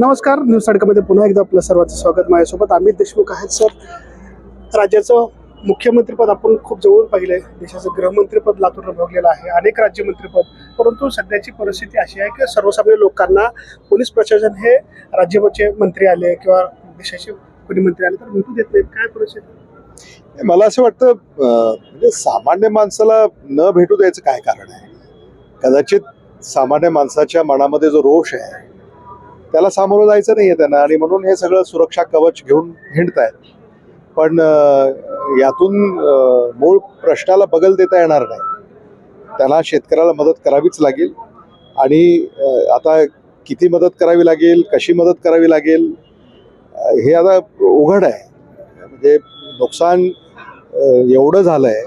नमस्कार न्यूज सडकामध्ये पुन्हा एकदा आपलं सर्वांचं स्वागत. माझ्यासोबत अमित देशमुख आहेत सर. राज्याचं मुख्यमंत्रीपद आपण खूप जवळून पाहिलंय. देशाचं गृहमंत्रीपद लातूरला भोगलेलं आहे. अनेक राज्यमंत्रीपद परंतु सध्याची परिस्थिती अशी आहे की सर्वसामान्य लोकांना पोलीस प्रशासन हे राज्याचे मंत्री आले किंवा देशाचे कोणी मंत्री आले तर भेटू देत नाहीत. काय परिस्थिती? मला असं वाटतं म्हणजे सामान्य माणसाला न भेटू द्यायचं काय कारण आहे? कदाचित सामान्य माणसाच्या मनामध्ये जो रोष आहे त्याला सामोरं जायचं नाही आहे त्यांना. आणि म्हणून हे सगळं सुरक्षा कवच घेऊन हिंडतायत. पण यातून मूळ प्रश्नाला बगल देता येणार नाही. त्याला शेतकऱ्याला मदत करावीच लागेल. आणि आता किती मदत करावी लागेल कशी मदत करावी लागेल हे आता उघड आहे. म्हणजे नुकसान एवढं झालं आहे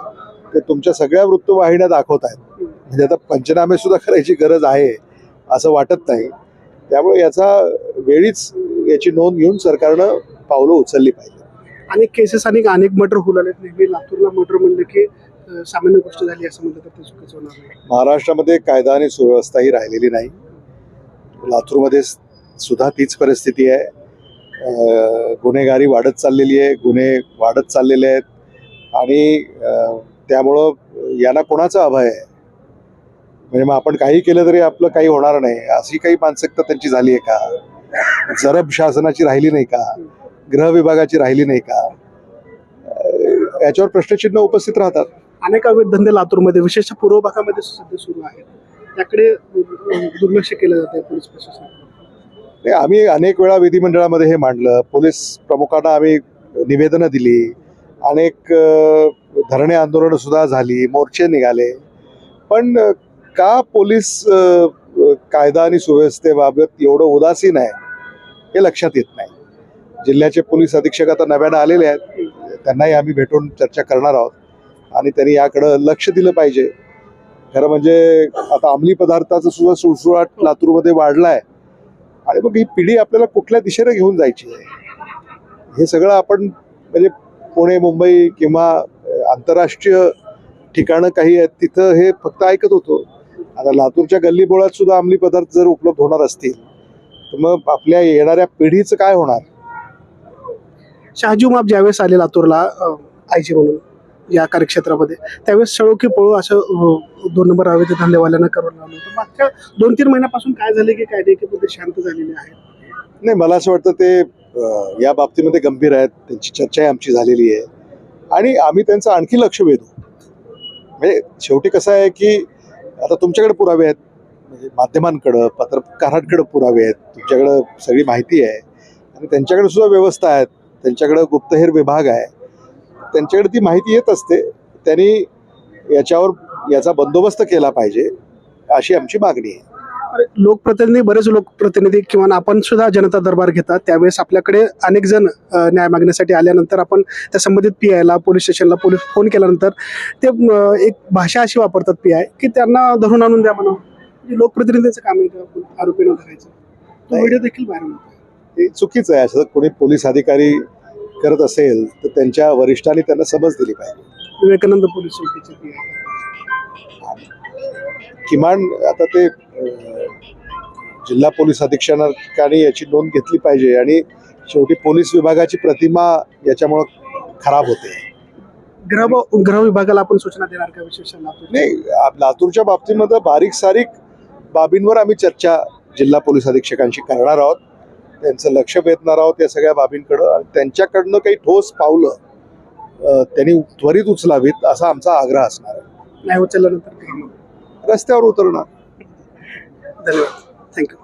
ते तुमच्या सगळ्या वृत्तवाहिन्या दाखवत आहेत म्हणजे आता पंचनामे सुद्धा करायची गरज आहे असं वाटत नाही. त्यामुळे याचा वेळीच याची नोंद घेऊन सरकारनं पावलं उचलली पाहिजे. अनेक केसेस आणि अनेक मर्डर होलालेत नेहमी लातूरला मर्डर म्हणलं की सामान्य गोष्ट झाली असं म्हणलं तर ते चुकीचं होणार नाही. महाराष्ट्रामध्ये कायदा आणि सुव्यवस्था ही राहिलेली नाही. लातूरमध्ये सुद्धा तीच परिस्थिती आहे. अं, गुन्हेगारी वाढत चाललेली आहे. गुन्हे वाढत चाललेले आहेत. आणि अं, त्यामुळं यांना कोणाचा अभय आहे? म्हणजे मग आपण काही केलं तरी आपलं काही होणार नाही. अशी काही मानसिकता त्यांची झाली आहे का? जरब शासनाची राहिली नाही का? गृह विभागाची राहिली नाही का? याच्यावर प्रश्नचिन्ह उपस्थित राहतात. अनेक अवैध धंदे लातूरमध्ये विशेषतः पूर्व भागामध्ये सध्या सुरू आहेत. त्याकडे दुर्लक्ष केलं जाते पोलीस प्रशासन आम्ही अनेक वेळा विधिमंडळामध्ये हे मांडलं. पोलीस प्रमुखांना आम्ही निवेदनं दिली. अनेक धरणे आंदोलनं सुद्धा झाली. मोर्चे निघाले. पण का पोलीस कायदा आणि सुव्यवस्थेबाबत एवढं उदासीन आहे हे लक्षात येत नाही. जिल्ह्याचे पोलीस अधीक्षक आता नव्यानं आलेले आहेत. त्यांनाही आम्ही भेटून चर्चा करणार आहोत आणि त्यांनी याकडं लक्ष दिलं पाहिजे. खरं म्हणजे आता अंमली पदार्थाचा सुद्धा सुळसुळाट लातूरमध्ये वाढला आहे आणि मग ही पिढी आपल्याला कुठल्या दिशेने घेऊन जायची आहे? हे सगळं आपण म्हणजे पुणे मुंबई किंवा आंतरराष्ट्रीय ठिकाणं काही आहेत तिथं हे फक्त ऐकत होतो. आता लातूरच्या गल्लीबोळात सुद्धा अंमली पदार्थ जर उपलब्ध होणार असतील तर मग आपल्या येणाऱ्या पिढीचं काय होणार? शहाजी उमाप ज्यावेळेस आले लातूरला आयजी म्हणून या कार्यक्षेत्रामध्ये त्यावेळेस सळो की पळो असं दोन नंबर अवैध धंदेवाल्यांना करून लावलं होतं. मागच्या दोन तीन महिन्यापासून काय झाले की काय नाही की मुद्दे शांत झालेले आहेत? नाही मला असं वाटतं ते या बाबतीमध्ये गंभीर आहेत त्यांची चर्चाही आमची झालेली आहे. आणि आम्ही त्यांचं आणखी लक्ष वेधू. म्हणजे शेवटी कसं आहे की आता तुमच्याकडे पुरावे आहेत. म्हणजे माध्यमांकडं पत्रकारांकडं पुरावे आहेत. तुमच्याकडं सगळी माहिती आहे. आणि त्यांच्याकडे सुद्धा व्यवस्था आहेत. त्यांच्याकडं गुप्तहेर विभाग आहे. त्यांच्याकडे ती माहिती येत असते. त्यांनी याच्यावर याचा बंदोबस्त केला पाहिजे अशी आमची मागणी आहे. लोकप्रतिनिधी बरेच लोकप्रतिनिधी किंवा आपण सुद्धा जनता दरबार घेतात. त्यावेळेस आपल्याकडे अनेक जण न्याय मागण्यासाठी आल्यानंतर आपण त्या संबंधित पी आयला पोलीस स्टेशनला पोलीस फोन केल्यानंतर ते एक भाषा अशी वापरतात पी आय की त्यांना धरून आणून द्या म्हणा म्हणजे लोकप्रतिनिधीचं काम आहे आरोपीनं धरायचं? तो. व्हिडिओ देखील होतो. हे चुकीचं आहे. असं कोणी पोलीस अधिकारी करत असेल तर त्यांच्या वरिष्ठांनी त्यांना समज दिली पाहिजे. विवेकानंद पोलीस चौकीचे किमान आता ते जिल्हा पोलीस अधीक्षकांनी याची नोंद घेतली पाहिजे आणि शेवटी पोलीस विभागाची प्रतिमा याच्यामुळं खराब होते. गृह विभागाला आपण सूचना देणार का विशेष नाही लातूरच्या बाबतीमध्ये बारीक सारीक बाबींवर आम्ही चर्चा जिल्हा पोलीस अधीक्षकांशी करणार आहोत. त्यांचं लक्ष वेधणार आहोत या सगळ्या बाबींकडं आणि त्यांच्याकडनं काही ठोस पावलं त्यांनी त्वरित उचलावीत असा आमचा आग्रह असणार आहे. नाही उचलल्यानंतर? रस्त्यावर उतरणार. धन्यवाद. Thank you.